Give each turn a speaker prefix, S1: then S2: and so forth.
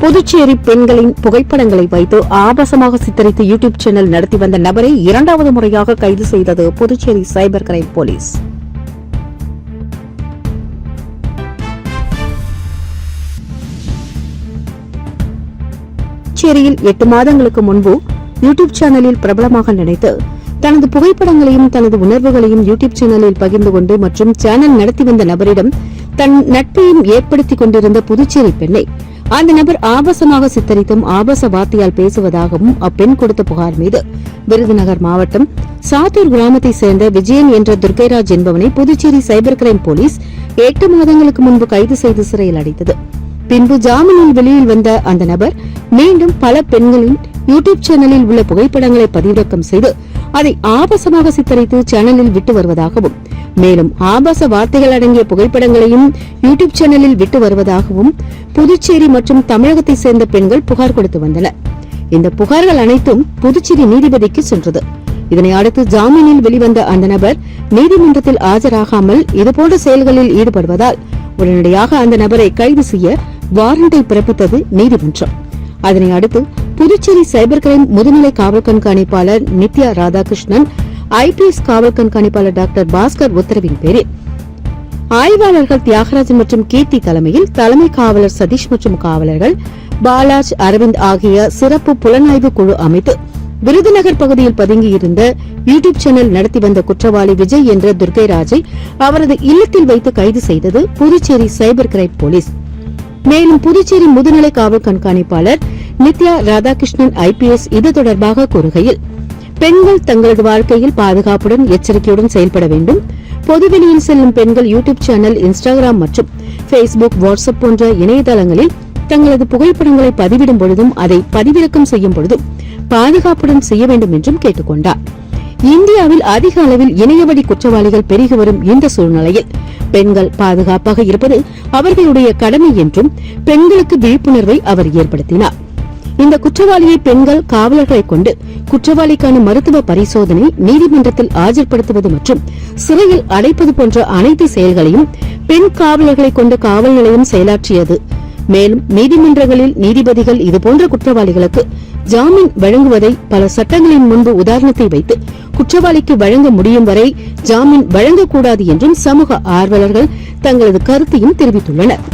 S1: புதுச்சேரி பெண்களின் புகைப்படங்களை வைத்து ஆபாசமாக சித்தரித்து யூடியூப் சேனல் நடத்தி வந்த நபரை இரண்டாவது முறையாக கைது செய்தது புதுச்சேரி சைபர் கிரைம் போலீஸ். புதுச்சேரியில் எட்டு மாதங்களுக்கு முன்பு யூடியூப் சேனலில் பிரபலமாக நினைத்து தனது புகைப்படங்களையும் தனது உணர்வுகளையும் யூடியூப் சேனலில் பகிர்ந்து கொண்டு மற்றும் சேனல் நடத்தி வந்த நபரிடம் தன் நட்பையும் ஏற்படுத்திக் கொண்டிருந்த புதுச்சேரி பெண்ணை அந்த நபர் ஆபாசமாக சித்தரித்தும் ஆபாச வார்த்தையால் பேசுவதாகவும் அப்பெண் கொடுத்த புகார் மீது. விருதுநகர் மாவட்டம் சாத்தூர் கிராமத்தை சேர்ந்த விஜயன் என்ற துர்கைராஜ் என்பவனை புதுச்சேரி சைபர் கிரைம் போலீஸ் எட்டு மாதங்களுக்கு முன்பு கைது செய்து சிறையில் அடைத்தது. பின்பு ஜாமீனில் வெளியில் வந்த அந்த நபர் மீண்டும் பல பெண்களின் யூடியூப் சேனலில் உள்ள புகைப்படங்களை பதிவிறக்கம் செய்து அதை ஆபாசமாக சித்தரித்து சேனலில் விட்டு வருவதாகவும் மேலும் ஆபாச வார்த்தைகள் அடங்கிய புகைப்படங்களையும் யூடியூப் சேனலில் விட்டு வருவதாகவும் புதுச்சேரி மற்றும் தமிழகத்தை சேர்ந்த பெண்கள் புகார் கொடுத்து வந்தனர். இந்த புகார்கள் அனைத்தும் புதுச்சேரி நீதிபதிக்கு சென்றது. இதனை அடுத்து ஜாமீனில் வெளிவந்த அந்த நபர் நீதிமன்றத்தில் ஆஜராகாமல் இதுபோன்ற செயல்களில் ஈடுபடுவதால் உடனடியாக அந்த நபரை கைது செய்ய வாரண்டை பிறப்பித்தது நீதிமன்றம். அதனை அடுத்து புதுச்சேரி சைபர் கிரைம் முதுநிலை காவல் கண்காணிப்பாளர் நித்யா ராதாகிருஷ்ணன் ஐபிஎஸ் காவல் கண்காணிப்பாளர் டாக்டர் பாஸ்கர் உத்தரவின் பேரில் ஆய்வாளர்கள் தியாகராஜன் மற்றும் கீர்த்தி தலைமையில் தலைமை காவலர் சதீஷ் மற்றும் காவலர்கள் பாலாஜ் அரவிந்த் ஆகிய சிறப்பு புலனாய்வு குழு அமைத்து விருதுநகர் பகுதியில் பதுங்கியிருந்த யூடியூப் சேனல் நடத்தி வந்த குற்றவாளி விஜய் என்ற துர்கைராஜை அவரது இல்லத்தில் வைத்து கைது செய்தது புதுச்சேரி சைபர் கிரைம் போலீஸ். மேலும் புதுச்சேரி முதுநிலை காவல் கண்காணிப்பாளர் நித்யா ராதாகிருஷ்ணன் ஐபிஎஸ் இது தொடர்பாக கூறுகையில் பெண்கள் தங்களது வாழ்க்கையில் பாதுகாப்புடன் எச்சரிக்கையுடன் செயல்பட வேண்டும். பொதுவெளியில் செல்லும் பெண்கள் யூடியூப் சேனல் இன்ஸ்டாகிராம் மற்றும் ஃபேஸ்புக் வாட்ஸ்அப் போன்ற இணையதளங்களில் தங்களது புகைப்படங்களை பதிவிடும் பொழுதும் அதை பதிவிறக்கம் செய்யும் பொழுதும் பாதுகாப்புடன் செய்ய வேண்டும் என்றும் கேட்டுக்கொண்டார். இந்தியாவில் அதிக அளவில் இணையவழி குற்றவாளிகள் பெருகி வரும் இந்த சூழ்நிலையில் பெண்கள் பாதுகாப்பாக இருப்பது அவர்களுடைய கடமை என்றும் பெண்களுக்கு விழிப்புணர்வை அவர் ஏற்படுத்தினார். இந்த குற்றவாளியை பெண்கள் காவலர்களை கொண்டு குற்றவாளிக்கான மருத்துவ பரிசோதனை நீதிமன்றத்தில் ஆஜர்படுத்துவது மற்றும் சிறையில் அடைப்பது போன்ற அனைத்து செயல்களையும் பெண் காவலர்களை கொண்டு காவல் நிலையம் செயலாற்றியது. மேலும் நீதிமன்றங்களில் நீதிபதிகள் இதுபோன்ற குற்றவாளிகளுக்கு ஜாமீன் வழங்குவதை பல சட்டங்களின் முன்பு உதாரணத்தை வைத்து குற்றவாளிக்கு வழங்க முடியும் வரை ஜாமீன் வழங்கக்கூடாது என்றும் சமூக ஆர்வலர்கள் தங்களது கருத்தையும் தெரிவித்துள்ளனர்.